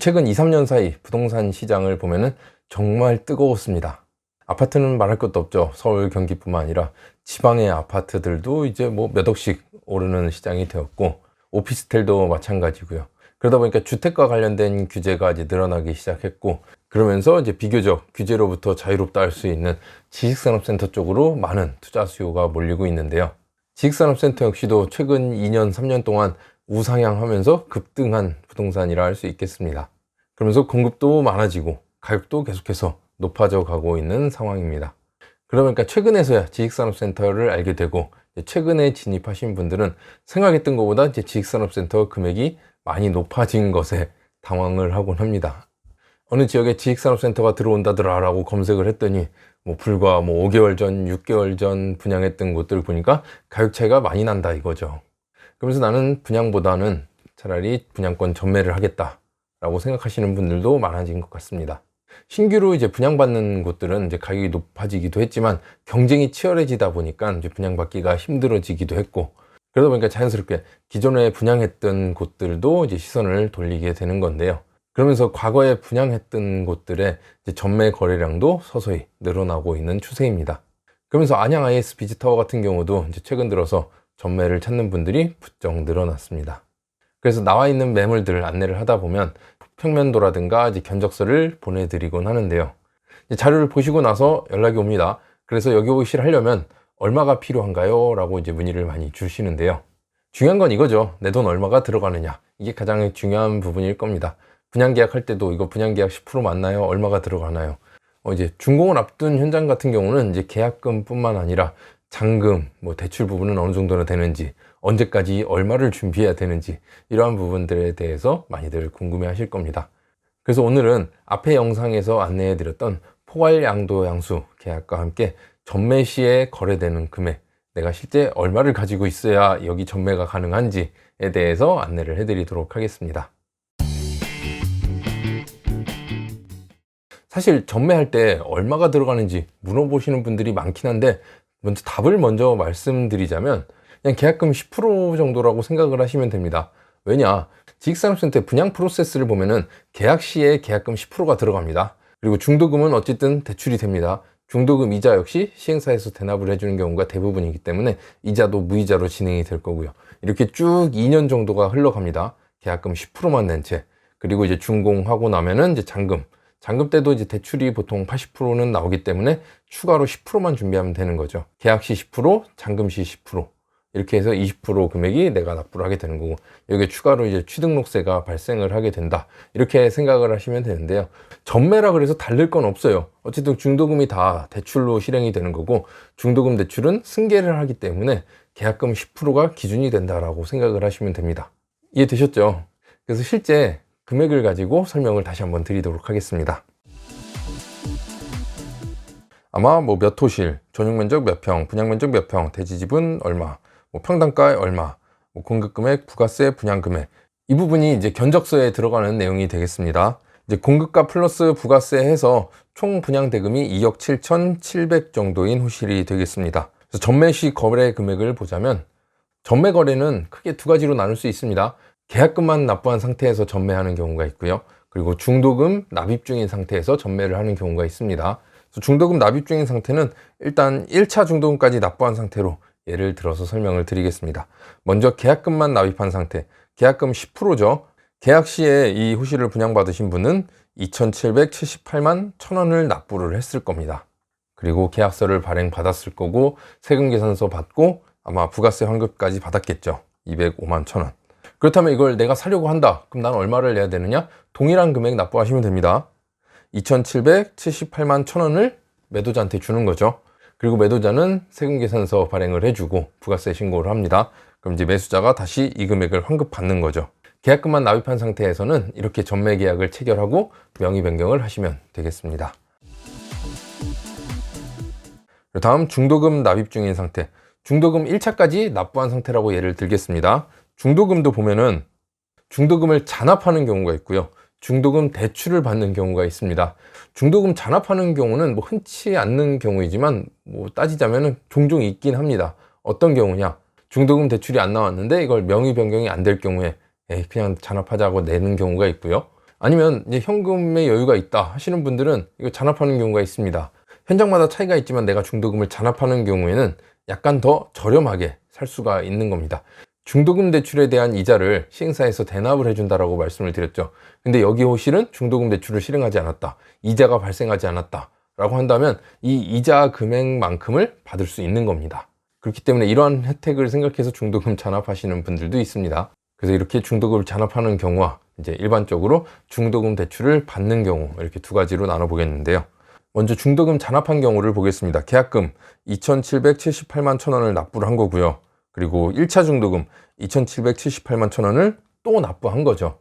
최근 2, 3년 사이 부동산 시장을 보면은 정말 뜨거웠습니다. 아파트는 말할 것도 없죠. 서울, 경기뿐만 아니라 지방의 아파트들도 이제 뭐 몇 억씩 오르는 시장이 되었고 오피스텔도 마찬가지고요. 그러다 보니까 주택과 관련된 규제가 이제 늘어나기 시작했고 그러면서 이제 비교적 규제로부터 자유롭다 할 수 있는 지식산업센터 쪽으로 많은 투자 수요가 몰리고 있는데요. 지식산업센터 역시도 최근 2년, 3년 동안 우상향하면서 급등한 부동산이라 할 수 있겠습니다. 그러면서 공급도 많아지고 가격도 계속해서 높아져 가고 있는 상황입니다. 그러니까 최근에서야 지식산업센터를 알게 되고 최근에 진입하신 분들은 생각했던 것보다 이제 지식산업센터 금액이 많이 높아진 것에 당황을 하곤 합니다. 어느 지역에 지식산업센터가 들어온다더라 라고 검색을 했더니 뭐 불과 뭐 5개월 전, 6개월 전 분양했던 곳들 보니까 가격 차이가 많이 난다 이거죠. 그러면서 나는 분양보다는 차라리 분양권 전매를 하겠다라고 생각하시는 분들도 많아진 것 같습니다. 신규로 이제 분양받는 곳들은 이제 가격이 높아지기도 했지만 경쟁이 치열해지다 보니까 이제 분양받기가 힘들어지기도 했고 그러다 보니까 자연스럽게 기존에 분양했던 곳들도 이제 시선을 돌리게 되는 건데요. 그러면서 과거에 분양했던 곳들의 전매 거래량도 서서히 늘어나고 있는 추세입니다. 그러면서 안양 IS 비지타워 같은 경우도 이제 최근 들어서 전매를 찾는 분들이 부쩍 늘어났습니다. 그래서 나와 있는 매물들을 안내를 하다 보면 평면도라든가 이제 견적서를 보내드리곤 하는데요. 자료를 보시고 나서 연락이 옵니다. 그래서 여기 오시를 하려면 얼마가 필요한가요? 라고 이제 문의를 많이 주시는데요. 중요한 건 이거죠. 내 돈 얼마가 들어가느냐. 이게 가장 중요한 부분일 겁니다. 분양계약 할 때도 이거 분양계약 10% 맞나요? 얼마가 들어가나요? 어 이제 준공을 앞둔 현장 같은 경우는 이제 계약금 뿐만 아니라 잔금, 뭐 대출 부분은 어느 정도나 되는지, 언제까지 얼마를 준비해야 되는지 이러한 부분들에 대해서 많이들 궁금해 하실 겁니다. 그래서 오늘은 앞에 영상에서 안내해 드렸던 포괄 양도 양수 계약과 함께 전매 시에 거래되는 금액 내가 실제 얼마를 가지고 있어야 여기 전매가 가능한지에 대해서 안내를 해 드리도록 하겠습니다. 사실 전매할 때 얼마가 들어가는지 물어보시는 분들이 많긴 한데 먼저 답을 먼저 말씀드리자면 그냥 계약금 10% 정도라고 생각을 하시면 됩니다. 왜냐? 지식산업센터 분양 프로세스를 보면은 계약 시에 계약금 10%가 들어갑니다. 그리고 중도금은 어쨌든 대출이 됩니다. 중도금 이자 역시 시행사에서 대납을 해주는 경우가 대부분이기 때문에 이자도 무이자로 진행이 될 거고요. 이렇게 쭉 2년 정도가 흘러갑니다. 계약금 10%만 낸 채. 그리고 이제 준공하고 나면은 이제 잔금. 잔금 때도 이제 대출이 보통 80%는 나오기 때문에 추가로 10%만 준비하면 되는 거죠. 계약 시 10%, 잔금 시 10%. 이렇게 해서 20% 금액이 내가 납부를 하게 되는 거고 여기에 추가로 이제 취등록세가 발생을 하게 된다 이렇게 생각을 하시면 되는데요 전매라 그래서 다를 건 없어요 어쨌든 중도금이 다 대출로 실행이 되는 거고 중도금 대출은 승계를 하기 때문에 계약금 10%가 기준이 된다라고 생각을 하시면 됩니다 이해되셨죠? 그래서 실제 금액을 가지고 설명을 다시 한번 드리도록 하겠습니다 아마 뭐 몇 호실, 전용 면적 몇 평, 분양 면적 몇 평, 대지 지분 얼마 뭐 평당가에 얼마, 뭐 공급 금액, 부가세, 분양 금액 이 부분이 이제 견적서에 들어가는 내용이 되겠습니다. 이제 공급가 플러스 부가세 해서 총 분양 대금이 2억 7,700 정도인 호실이 되겠습니다. 그래서 전매 시 거래 금액을 보자면 전매 거래는 크게 두 가지로 나눌 수 있습니다. 계약금만 납부한 상태에서 전매하는 경우가 있고요. 그리고 중도금 납입 중인 상태에서 전매를 하는 경우가 있습니다. 중도금 납입 중인 상태는 일단 1차 중도금까지 납부한 상태로 예를 들어서 설명을 드리겠습니다. 먼저 계약금만 납입한 상태, 계약금 10%죠. 계약 시에 이 호실을 분양받으신 분은 2,778만 1,000원을 납부를 했을 겁니다. 그리고 계약서를 발행받았을 거고 세금 계산서 받고 아마 부가세 환급까지 받았겠죠. 205만 1,000원. 그렇다면 이걸 내가 사려고 한다. 그럼 난 얼마를 내야 되느냐? 동일한 금액 납부하시면 됩니다. 2,778만 1,000원을 매도자한테 주는 거죠. 그리고 매도자는 세금 계산서 발행을 해주고 부가세 신고를 합니다. 그럼 이제 매수자가 다시 이 금액을 환급받는 거죠. 계약금만 납입한 상태에서는 이렇게 전매 계약을 체결하고 명의 변경을 하시면 되겠습니다. 다음 중도금 납입 중인 상태. 중도금 1차까지 납부한 상태라고 예를 들겠습니다. 중도금도 보면은 중도금을 잔압하는 경우가 있고요. 중도금 대출을 받는 경우가 있습니다. 중도금 잔압하는 경우는 뭐 흔치 않는 경우이지만 뭐 따지자면 종종 있긴 합니다. 어떤 경우냐? 중도금 대출이 안 나왔는데 이걸 명의 변경이 안 될 경우에 에이, 그냥 잔압하자고 내는 경우가 있고요. 아니면 이제 현금의 여유가 있다 하시는 분들은 이거 잔압하는 경우가 있습니다. 현장마다 차이가 있지만 내가 중도금을 잔압하는 경우에는 약간 더 저렴하게 살 수가 있는 겁니다. 중도금 대출에 대한 이자를 시행사에서 대납을 해준다라고 말씀을 드렸죠. 근데 여기 호실은 중도금 대출을 실행하지 않았다. 이자가 발생하지 않았다. 라고 한다면 이 이자 금액만큼을 받을 수 있는 겁니다. 그렇기 때문에 이러한 혜택을 생각해서 중도금 잔압하시는 분들도 있습니다. 그래서 이렇게 중도금을 잔압하는 경우와 이제 일반적으로 중도금 대출을 받는 경우 이렇게 두 가지로 나눠 보겠는데요. 먼저 중도금 잔압한 경우를 보겠습니다. 계약금 2,778만 천 원을 납부를 한 거고요. 그리고 1차 중도금 2,778만 천 원을 또 납부한 거죠.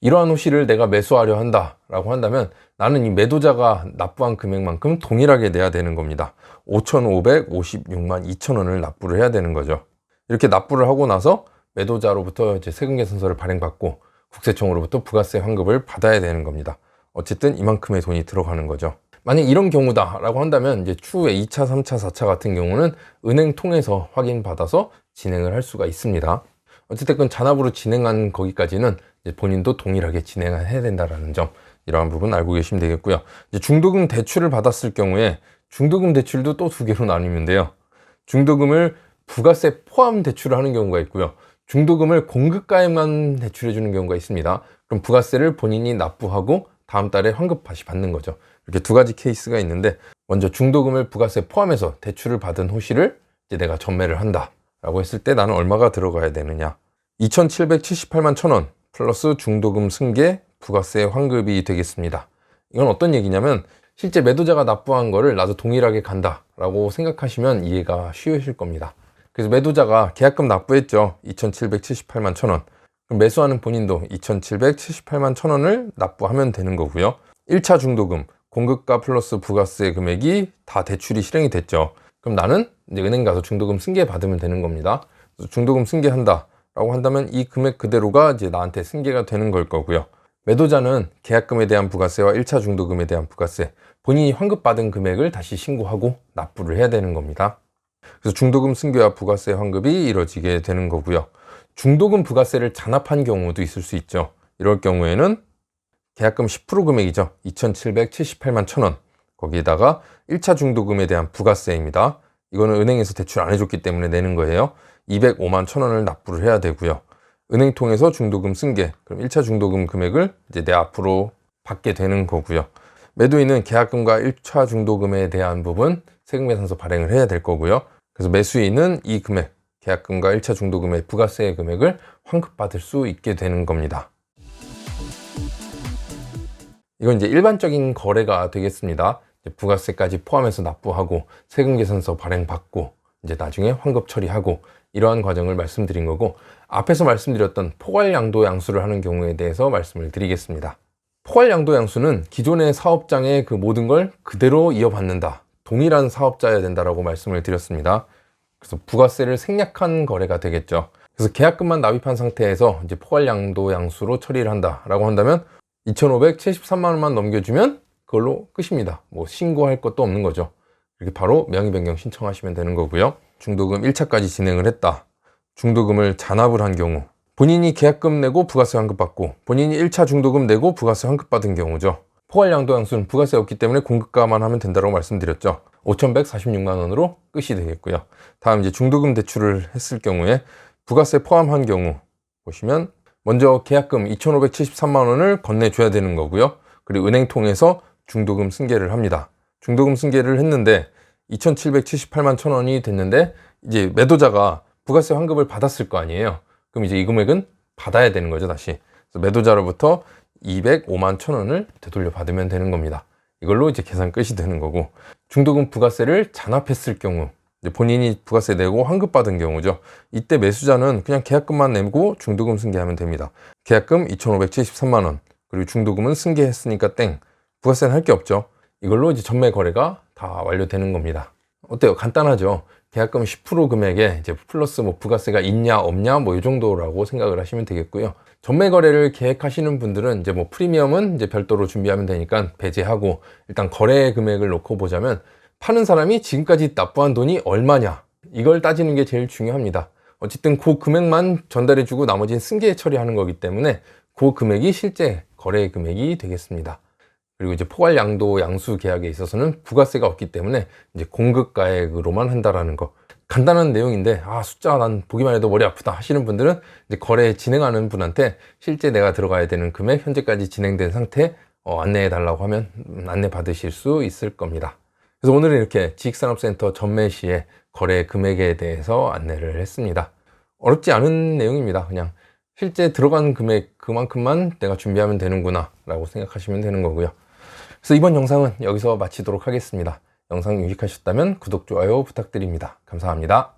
이러한 호실을 내가 매수하려 한다라고 한다면 나는 이 매도자가 납부한 금액만큼 동일하게 내야 되는 겁니다. 5,556만 2천 원을 납부를 해야 되는 거죠. 이렇게 납부를 하고 나서 매도자로부터 이제 세금 계산서를 발행받고 국세청으로부터 부가세 환급을 받아야 되는 겁니다. 어쨌든 이만큼의 돈이 들어가는 거죠. 만약 이런 경우다라고 한다면 이제 추후에 2차, 3차, 4차 같은 경우는 은행 통해서 확인받아서 진행을 할 수가 있습니다. 어쨌든 잔압으로 진행한 거기까지는 본인도 동일하게 진행해야 된다라는 점 이러한 부분 알고 계시면 되겠고요. 중도금 대출을 받았을 경우에 중도금 대출도 또 두 개로 나뉘는데요. 중도금을 부가세 포함 대출을 하는 경우가 있고요. 중도금을 공급가에만 대출해 주는 경우가 있습니다. 그럼 부가세를 본인이 납부하고 다음 달에 환급 다시 받는 거죠. 이렇게 두 가지 케이스가 있는데 먼저 중도금을 부가세 포함해서 대출을 받은 호실을 이제 내가 전매를 한다 라고 했을 때 나는 얼마가 들어가야 되느냐? 2,778만 천원 플러스 중도금 승계 부가세 환급이 되겠습니다. 이건 어떤 얘기냐면 실제 매도자가 납부한 거를 나도 동일하게 간다 라고 생각하시면 이해가 쉬우실 겁니다. 그래서 매도자가 계약금 납부했죠. 2,778만 천 원. 그럼 매수하는 본인도 2,778만 천 원을 납부하면 되는 거고요. 1차 중도금, 공급가 플러스 부가세 금액이 다 대출이 실행이 됐죠. 그럼 나는 이제 은행 가서 중도금 승계 받으면 되는 겁니다. 중도금 승계한다. 라고 한다면 이 금액 그대로가 이제 나한테 승계가 되는 걸 거고요. 매도자는 계약금에 대한 부가세와 1차 중도금에 대한 부가세, 본인이 환급받은 금액을 다시 신고하고 납부를 해야 되는 겁니다. 그래서 중도금 승계와 부가세 환급이 이루어지게 되는 거고요. 중도금 부가세를 잔압한 경우도 있을 수 있죠. 이럴 경우에는 계약금 10% 금액이죠. 2,778만 천 원. 거기에다가 1차 중도금에 대한 부가세입니다. 이거는 은행에서 대출 안 해줬기 때문에 내는 거예요. 205만 천 원을 납부를 해야 되고요. 은행 통해서 중도금 승계, 그럼 1차 중도금 금액을 이제 내 앞으로 받게 되는 거고요. 매도인은 계약금과 1차 중도금에 대한 부분 세금계산서 발행을 해야 될 거고요. 그래서 매수인은 이 금액, 계약금과 1차 중도금의 부가세 금액을 환급받을 수 있게 되는 겁니다. 이건 이제 일반적인 거래가 되겠습니다. 부가세까지 포함해서 납부하고 세금 계산서 발행받고 이제 나중에 환급 처리하고 이러한 과정을 말씀드린 거고 앞에서 말씀드렸던 포괄양도 양수를 하는 경우에 대해서 말씀을 드리겠습니다. 포괄양도 양수는 기존의 사업장의 그 모든 걸 그대로 이어받는다. 동일한 사업자여야 된다라고 말씀을 드렸습니다. 그래서 부가세를 생략한 거래가 되겠죠. 그래서 계약금만 납입한 상태에서 이제 포괄양도 양수로 처리를 한다라고 한다면 2,573만 원만 넘겨주면 그걸로 끝입니다. 뭐 신고할 것도 없는 거죠. 이렇게 바로 명의 변경 신청하시면 되는 거고요. 중도금 1차까지 진행을 했다. 중도금을 잔압을 한 경우 본인이 계약금 내고 부가세 환급 받고 본인이 1차 중도금 내고 부가세 환급 받은 경우죠. 포괄 양도 양수는 부가세 없기 때문에 공급가만 하면 된다고 말씀드렸죠. 5,146만 원으로 끝이 되겠고요. 다음 이제 중도금 대출을 했을 경우에 부가세 포함한 경우 보시면 먼저 계약금 2,573만 원을 건네줘야 되는 거고요. 그리고 은행 통해서 중도금 승계를 합니다. 중도금 승계를 했는데 2,778만 천 원이 됐는데 이제 매도자가 부가세 환급을 받았을 거 아니에요. 그럼 이제 이 금액은 받아야 되는 거죠, 다시. 매도자로부터 205만 천 원을 되돌려 받으면 되는 겁니다. 이걸로 이제 계산 끝이 되는 거고 중도금 부가세를 잔압했을 경우 본인이 부가세 내고 환급 받은 경우죠. 이때 매수자는 그냥 계약금만 내고 중도금 승계하면 됩니다. 계약금 2,573만 원 그리고 중도금은 승계했으니까 땡 부가세는 할 게 없죠. 이걸로 이제 전매 거래가 다 완료되는 겁니다. 어때요? 간단하죠? 계약금 10% 금액에 이제 플러스 뭐 부가세가 있냐 없냐 뭐 이 정도라고 생각을 하시면 되겠고요. 전매 거래를 계획하시는 분들은 이제 뭐 프리미엄은 이제 별도로 준비하면 되니까 배제하고 일단 거래 금액을 놓고 보자면 파는 사람이 지금까지 납부한 돈이 얼마냐 이걸 따지는 게 제일 중요합니다. 어쨌든 그 금액만 전달해주고 나머지는 승계 처리하는 거기 때문에 그 금액이 실제 거래 금액이 되겠습니다. 그리고 이제 포괄 양도 양수 계약에 있어서는 부가세가 없기 때문에 이제 공급가액으로만 한다라는 거. 간단한 내용인데 아 숫자 난 보기만 해도 머리 아프다 하시는 분들은 이제 거래 진행하는 분한테 실제 내가 들어가야 되는 금액 현재까지 진행된 상태 어, 안내해 달라고 하면 음, 안내 받으실 수 있을 겁니다. 그래서 오늘은 이렇게 지익산업센터 전매 시에 거래 금액에 대해서 안내를 했습니다. 어렵지 않은 내용입니다. 그냥 실제 들어간 금액 그만큼만 내가 준비하면 되는구나 라고 생각하시면 되는 거고요. 그래서 이번 영상은 여기서 마치도록 하겠습니다. 영상 유익하셨다면 구독, 좋아요 부탁드립니다. 감사합니다.